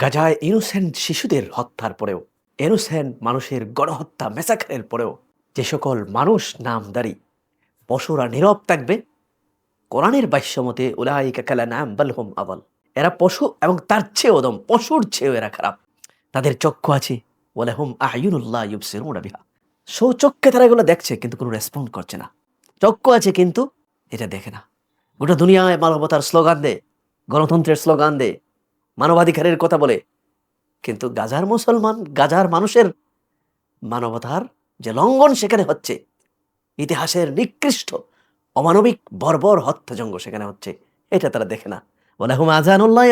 গাজায় ইনোসেন্ট শিশুদের হত্যার পরেও, ইনোসেন্ট মানুষের গণহত্যা মেসাখারের পরেও যে সকল মানুষ নামদারি, পশুরা নীরব থাকবে, কোরআনের বাস্যমতে উলাইকা কালা নাম বালহুম আবল এরা পশু এবং তার চেয়েও দম পশুর চেয়েও এরা খারাপ। তাদের চক্ষু আছে ওলাহুম আয়ুনুল্লাহ ইউবসিরুনা বিহা। সৌচক্ষে তারা এগুলো দেখছে, কিন্তু কোনো রেসপন্ড করছে না। চক্ষু আছে, কিন্তু এটা দেখে না। গোটা দুনিয়ায় মানবতার স্লোগান দে, গণতন্ত্রের স্লোগান দে মানবাধিকারের কথা বলে। কিন্তু গাজার মুসলমান, গাজার মানুষের মানবতার যে লঙ্ঘন সেখানে হচ্ছে, ইতিহাসের নিকৃষ্ট, অমানবিক, বর্বর হত্যাজঙ্গ সেখানে হচ্ছে, এটা তারা দেখে না। বলে হুম আজানুল্লাহ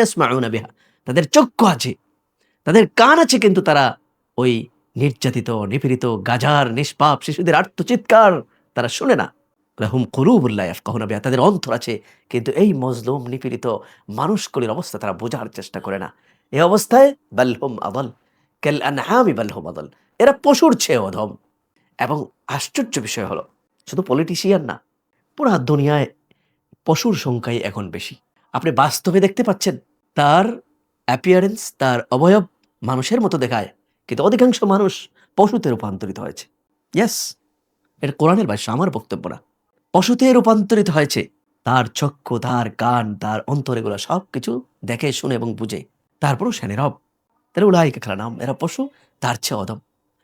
তাদের চক্ষু আছে, তাদের কান আছে, কিন্তু তারা ওই নির্যাতিত, নিপীড়িত, গাজার নিষ্পাপ শিশুদের আত্মচিৎকার তারা শুনে না। হুম কুরুবুল্লাহ কখনো বিহা, তাদের অন্তর আছে, কিন্তু এই মজলুম, নিপীড়িত মানুষগুলির অবস্থা তারা বোঝার চেষ্টা করে না। এই অবস্থায় বাল্হুম আদল, কেল আনহামি বাল্হুম আদল, এরা পশুর চেয়ে অধম। এবং আশ্চর্য বিষয় হলো, শুধু পলিটিশিয়ান না, পুরা দুনিয়ায় পশুর সংখ্যাই এখন বেশি। আপনি বাস্তবে দেখতে পাচ্ছেন, তার অ্যাপিয়ারেন্স তার অবয়ব মানুষের মতো দেখায়, কিন্তু অধিকাংশ মানুষ পশুতে রূপান্তরিত হয়েছে। ইয়াস এটা কোরআনের ভাষা আমার বক্তব্য না। পশুতে রূপান্তরিত হয়েছে। তার চক্ষু, তার কান, তার অন্তর, এগুলো সব কিছু দেখে, শুনে এবং বুঝে। তারপরও সে নীরব। তাহলে উলাইকে খেলা নাম। এরা পশু, তার চেয়ে অদম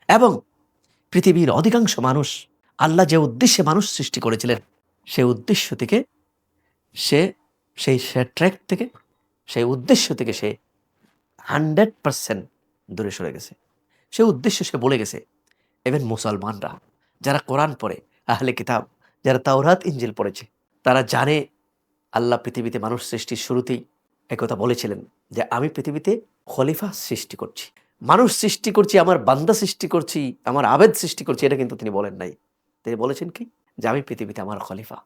এবং পৃথিবীর অধিকাংশ মানুষ আল্লাহ যে উদ্দেশ্যে মানুষ সৃষ্টি করেছিলেন, সে উদ্দেশ্য থেকে সে, সেই, সে ট্র্যাক থেকে, সেই উদ্দেশ্য থেকে সে হান্ড্রেড পার্সেন্ট দূরে সরে গেছে। সে উদ্দেশ্য সে বলে গেছে। এভেন মুসলমানরা, যারা কোরআন পড়ে, আহলে কিতাব যারা তাওরাত ইঞ্জিল পড়েছে, তারা জানে আল্লাহ পৃথিবীতে মানুষ সৃষ্টির শুরুতেই একথা বলেছিলেন যে আমি পৃথিবীতে খলিফা সৃষ্টি করছি। মানুষ সৃষ্টি করছি, আমার বান্দা সৃষ্টি করছি, আমার আবেদ সৃষ্টি করছি, এটা কিন্তু তিনি বলেন নাই। তিনি বলেছেন কি? যে আমি পৃথিবীতে আমার খলিফা।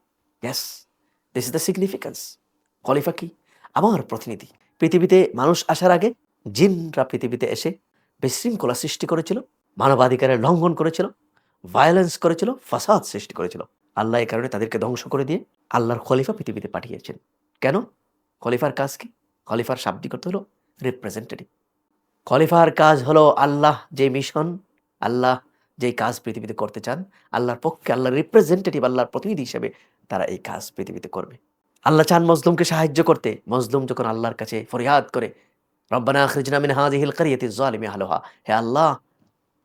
Yes this is the significance খলিফা কি? আমার প্রতিনিধি। পৃথিবীতে মানুষ আসার আগে জিনরা পৃথিবীতে এসে বিশৃঙ্খলা সৃষ্টি করেছিল, মানবাধিকারের লঙ্ঘন করেছিল ভায়োলেন্স করেছিল, ফাসাদ সৃষ্টি করেছিল। আল্লাহ এই কারণে তাদেরকে ধ্বংস করে দিয়ে আল্লাহর খলিফা পৃথিবীতে পাঠিয়েছেন। কেন? খলিফার কাজ কি? খলিফার শাব্দিক অর্থ হলো রিপ্রেজেন্টেটিভ খলিফার কাজ হলো আল্লাহ যে মিশন আল্লাহ যেই কাজ পৃথিবীতে করতে চান, আল্লাহর পক্ষে আল্লাহর রিপ্রেজেন্টেটিভ আল্লাহর প্রতিনিধি হিসেবে তারা এই কাজ পৃথিবীতে করবে। আল্লাহ চান মজলুমকে সাহায্য করতে। মজলুম যখন আল্লাহর কাছে ফরিয়াদ করে, রব্বানা আখরিজনা মিন হাযিহিল কারিয়াতি যালিমি আহলুহা। হে আল্লাহ,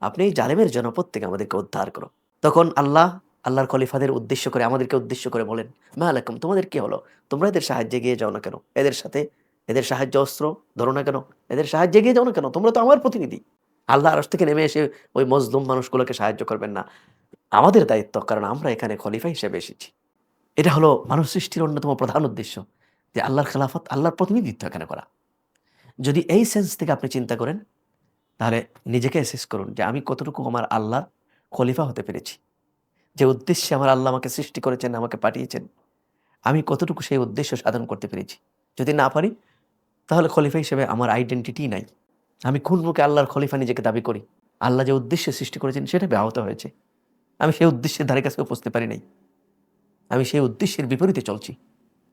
আপনি জালেমের জনপদ থেকে আমাদেরকে উদ্ধার করো। তখন আল্লাহ আল্লাহর খলিফাদের উদ্দেশ্য করে, আমাদেরকে উদ্দেশ্য করে বলেন, মা আলাইকুম তোমাদের কি হলো? তোমরা এদের সাহায্যে গিয়ে যাও না কেন? এদের সাথে এদের সাহায্য অস্ত্র ধরো না কেন? এদের সাহায্যে গিয়ে যাও না কেন? তোমরা তো আমার প্রতিনিধি। আল্লাহ আরশ থেকে নেমে এসে ওই মজলুম মানুষগুলোকে সাহায্য করবেন না। আমাদের দায়িত্ব, কারণ আমরা এখানে খলিফা হিসেবে এসেছি। এটা হলো মানুষ সৃষ্টির অন্যতম প্রধান উদ্দেশ্য, যে আল্লাহর খেলাফত, আল্লাহর প্রতিনিধিত্ব এখানে করা। যদি এই সেন্স থেকে আপনি চিন্তা করেন, তাহলে নিজেকে অ্যাসেস করুন যে আমি কতটুকু আমার আল্লাহর খলিফা হতে পেরেছি। যে উদ্দেশ্যে আমার আল্লাহ আমাকে সৃষ্টি করেছেন, আমাকে পাঠিয়েছেন, আমি কতটুকু সেই উদ্দেশ্য সাধন করতে পেরেছি? যদি না পারি, তাহলে খলিফা হিসেবে আমার আইডেন্টিটি নাই। আমি কোন মুখে আল্লাহর খলিফা নিজেকে দাবি করি। আল্লাহ যে উদ্দেশ্যে সৃষ্টি করেছেন, সেটা ব্যাহত হয়েছে। আমি সেই উদ্দেশ্যের ধারে কাছেও পৌঁছতে পারি নাই। আমি সেই উদ্দেশ্যের বিপরীতে চলছি।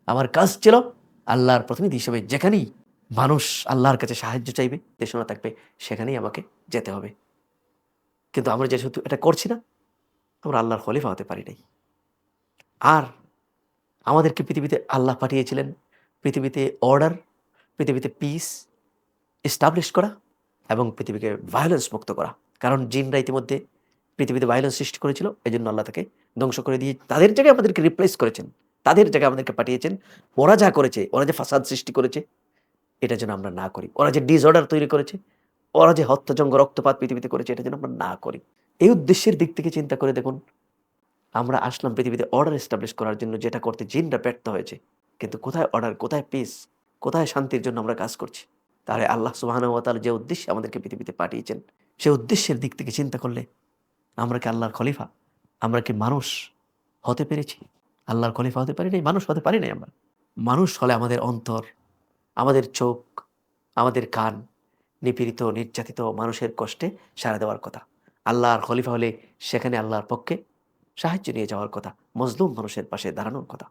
আমার কাজ ছিল আল্লাহর প্রতিনিধি হিসেবে যেখানেই মানুষ আল্লাহর কাছে সাহায্য চাইবে দেশনা থাকবে, সেখানেই আমাকে যেতে হবে। কিন্তু আমরা যেহেতু এটা করছি না আমরা আল্লাহর খলিফা হতে পারি নাই। আর আমাদেরকে পৃথিবীতে আল্লাহ পাঠিয়েছিলেন, পৃথিবীতে অর্ডার পৃথিবীতে পিস এস্টাবলিশ করা এবং পৃথিবীকে ভায়োলেন্স মুক্ত করা। কারণ জিনরা ইতিমধ্যে পৃথিবীতে ভায়োলেন্স সৃষ্টি করেছিল এই জন্য আল্লাহ তাকে ধ্বংস করে দিয়ে তাদের জায়গায় আমাদেরকে রিপ্লেস করেছেন, তাদের জায়গায় আমাদেরকে পাঠিয়েছেন। ওরা যা করেছে, ওরা যে ফাসাদ সৃষ্টি করেছে, এটা যেন আমরা না করি। ওরা যে ডিসঅর্ডার তৈরি করেছে, ওরা যে হত্যাজঙ্গ রক্তপাত পৃথিবীতে করেছে, এটা যেন আমরা না করি। এই উদ্দেশ্যের দিক থেকে চিন্তা করে দেখুন, আমরা আসলাম পৃথিবীতে অর্ডার এস্টাবলিশ করার জন্য যেটা করতে জিনরা ব্যর্থ হয়েছে। কিন্তু কোথায় অর্ডার কোথায় পিস কোথায় শান্তির জন্য আমরা কাজ করছি? তাহলে আল্লাহ সুবাহানুয়াতাল যে উদ্দেশ্যে আমাদেরকে পৃথিবীতে পাঠিয়েছেন সে উদ্দেশ্যের দিক থেকে চিন্তা করলে আমরা কি আল্লাহর খলিফা? আমরা কি মানুষ হতে পেরেছি? আল্লাহর খলিফা হতে পারি নাই, মানুষ হতে পারি নাই আমরা। মানুষ হলে আমাদের অন্তর, আমাদের চোখ, আমাদের কান, নিপীড়িত, নির্যাতিত মানুষের কষ্টে সাড়া দেওয়ার কথা। আল্লাহর খলিফা হলে সেখানে আল্লাহর পক্ষে সাহায্য নিয়ে যাওয়ার কথা, মজলুম মানুষের পাশে দাঁড়ানোর কথা।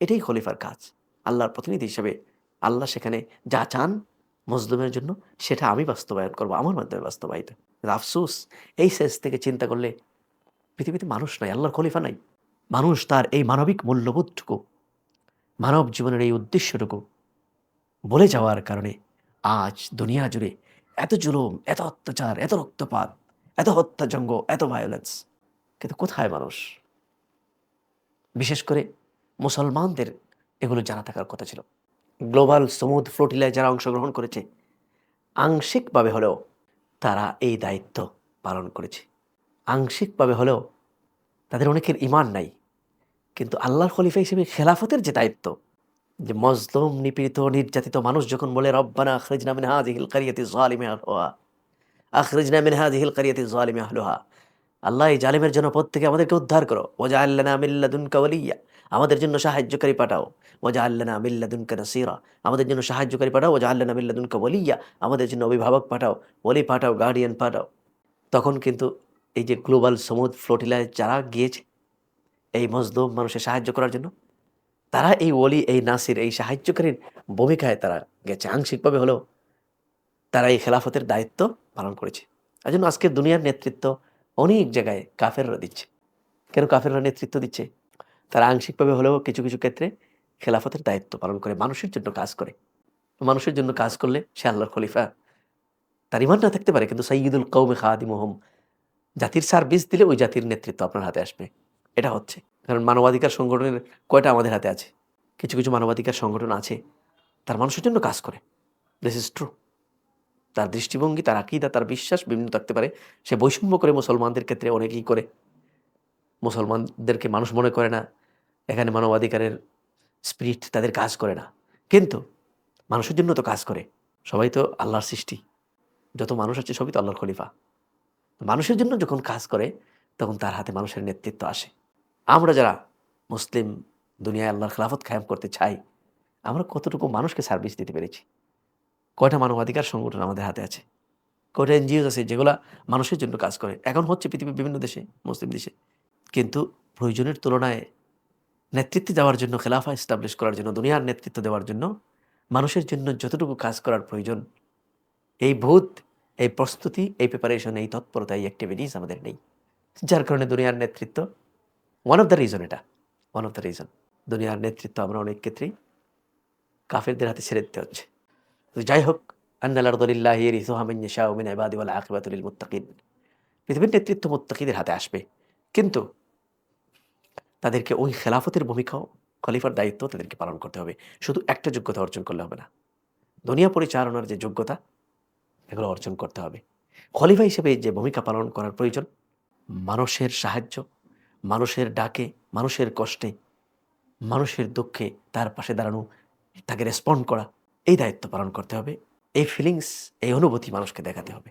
এটাই খলিফার কাজ। আল্লাহর প্রতিনিধি হিসেবে আল্লাহ সেখানে যা চান মজলুমের জন্য, সেটা আমি বাস্তবায়ন করব, আমার মাধ্যমে বাস্তবায়িত। আফসোস, এই সেন্স থেকে চিন্তা করলে পৃথিবীতে মানুষ নাই, আল্লাহর খলিফা নাই। মানুষ তার এই মানবিক মূল্যবোধটুকু, মানব জীবনের এই উদ্দেশ্যটুকু বলে যাওয়ার কারণে আজ দুনিয়া জুড়ে এত জুলুম, এত অত্যাচার, এত রক্তপাত এত হত্যাজঙ্গ এত ভায়োলেন্স কিন্তু কোথায় মানুষ? বিশেষ করে মুসলমানদের এগুলো জানা থাকার কথা ছিল। গ্লোবাল সমুদ ফ্লোটিলায় যারা অংশগ্রহণ করেছে, আংশিকভাবে হলেও তারা এই দায়িত্ব পালন করেছে। আংশিকভাবে হলেও তাদের অনেকের ইমান নাই। কিন্তু আল্লাহর খলিফা হিসেবে খেলাফতের যে দায়িত্ব, যে মজলুম, নিপীড়িত, নির্যাতিত মানুষ যখন বলে, রব্বানা আখরিজনা মিন হাযিহিল কারিয়াতি যালিমি আহলুহা আখরিজনা মিন হাযিহিল কারিয়াতি যালিমি আহলুহা। আল্লাহ এই জালিমের জন্য পথ থেকে আমাদেরকে উদ্ধার করো। ওজা আল্লানা মিল্লাদুনকা ওয়ালিয়া। আমাদের জন্য সাহায্যকারী পাঠাও। ওজা আল্লানা মিল্লাদুনকা নাসিরা। আমাদের জন্য সাহায্যকারী পাঠাও। ওজা আল্লানা মিল্লাদুনকা ওয়ালিয়া। আমাদের জন্য অভিভাবক পাঠাও। ওলি পাঠাও, গার্ডিয়ান পাঠাও। তখন কিন্তু এই যে গ্লোবাল সমুদ্র ফ্লোটিলায় যারা গিয়েছে, এই মজদুম মানুষের সাহায্য করার জন্য, তারা এই ওলি, এই নাসির, এই সাহায্যকারীর ভূমিকায় তারা গেছে। আংশিকভাবে হলেও তারা এই খেলাফতের দায়িত্ব পালন করেছে। এই জন্য আজকের দুনিয়ার নেতৃত্ব অনেক জায়গায় কাফেররা দিচ্ছে। কেন কাফেররা নেতৃত্ব দিচ্ছে? তারা আংশিকভাবে হলেও কিছু কিছু ক্ষেত্রে খেলাফতের দায়িত্ব পালন করে, মানুষের জন্য কাজ করে। মানুষের জন্য কাজ করলে সে আল্লাহর খলিফা। তার ইমান না থাকতে পারে, কিন্তু সঈদুল কৌমে খাদি মোহম জাতির সার্ভিস দিলে ওই জাতির নেতৃত্ব আপনার হাতে আসবে। এটা হচ্ছে। কারণ মানবাধিকার সংগঠনের কয়টা আমাদের হাতে আছে? কিছু কিছু মানবাধিকার সংগঠন আছে, তার মানুষের জন্য কাজ করে। দিস ইজ ট্রু তার দৃষ্টিভঙ্গি, তার আকিদা, তার বিশ্বাস বিভিন্ন থাকতে পারে। সে বৈষম্য করে মুসলমানদের ক্ষেত্রে অনেকেই করে। মুসলমানদেরকে মানুষ মনে করে না। এখানে মানবাধিকারের স্পিরিট তাদের কাজ করে না। কিন্তু মানুষের জন্য তো কাজ করে। সবাই তো আল্লাহর সৃষ্টি। যত মানুষ আছে সবই তো আল্লাহর খলিফা। মানুষের জন্য যখন কাজ করে, তখন তার হাতে মানুষের নেতৃত্ব আসে। আমরা যারা মুসলিম দুনিয়ায় আল্লাহর খেলাফত কায়েম করতে চাই, আমরা কতটুকু মানুষকে সার্ভিস দিতে পেরেছি? কয়টা মানবাধিকার সংগঠন আমাদের হাতে আছে? কয়টা এনজিও আছে যেগুলা মানুষের জন্য কাজ করে? এখন হচ্ছে পৃথিবীর বিভিন্ন দেশে, মুসলিম দেশে। কিন্তু প্রয়োজনের তুলনায় নেতৃত্বে যাওয়ার জন্য, খেলাফা এস্টাবলিশ করার জন্য, দুনিয়ার নেতৃত্ব দেওয়ার জন্য মানুষের জন্য যতটুকু কাজ করার প্রয়োজন, এই ভূত এই প্রস্তুতি, এই প্রিপারেশন এই তৎপরতা, এই অ্যাক্টিভিটিস আমাদের নেই। যার কারণে দুনিয়ার নেতৃত্ব ওয়ান অফ দ্য রিজন এটা ওয়ান অফ দ্য রিজন দুনিয়ার নেতৃত্ব আমরা অনেক ক্ষেত্রেই কাফেরদের হাতে ছেড়ে দিতে হচ্ছে। যাই হোক মুত্তাকিন। পৃথিবীর নেতৃত্ব মুত্তাকিদের হাতে আসবে। কিন্তু তাদেরকে ওই খেলাফতের ভূমিকাও খলিফার দায়িত্ব তাদেরকে পালন করতে হবে। শুধু একটা যোগ্যতা অর্জন করলে হবে না। দুনিয়া পরিচালনার যে যোগ্যতা, এগুলো অর্জন করতে হবে। খলিফা হিসেবে যে ভূমিকা পালন করার প্রয়োজন, মানুষের সাহায্য, মানুষের ডাকে, মানুষের কষ্টে, মানুষের দুঃখে তার পাশে দাঁড়ানো, তাকে রেসপন্ড করা এই দায়িত্ব পালন করতে হবে, এই ফিলিংস এই অনুভূতি মানুষকে দেখাতে হবে।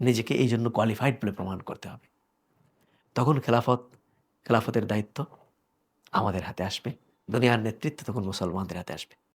নিজেকে এই জন্য কোয়ালিফাইড বলে প্রমাণ করতে হবে। তখন খেলাফত, খেলাফতের দায়িত্ব আমাদের হাতে আসবে, দুনিয়ার নেতৃত্ব তখন মুসলমানদের হাতে আসবে।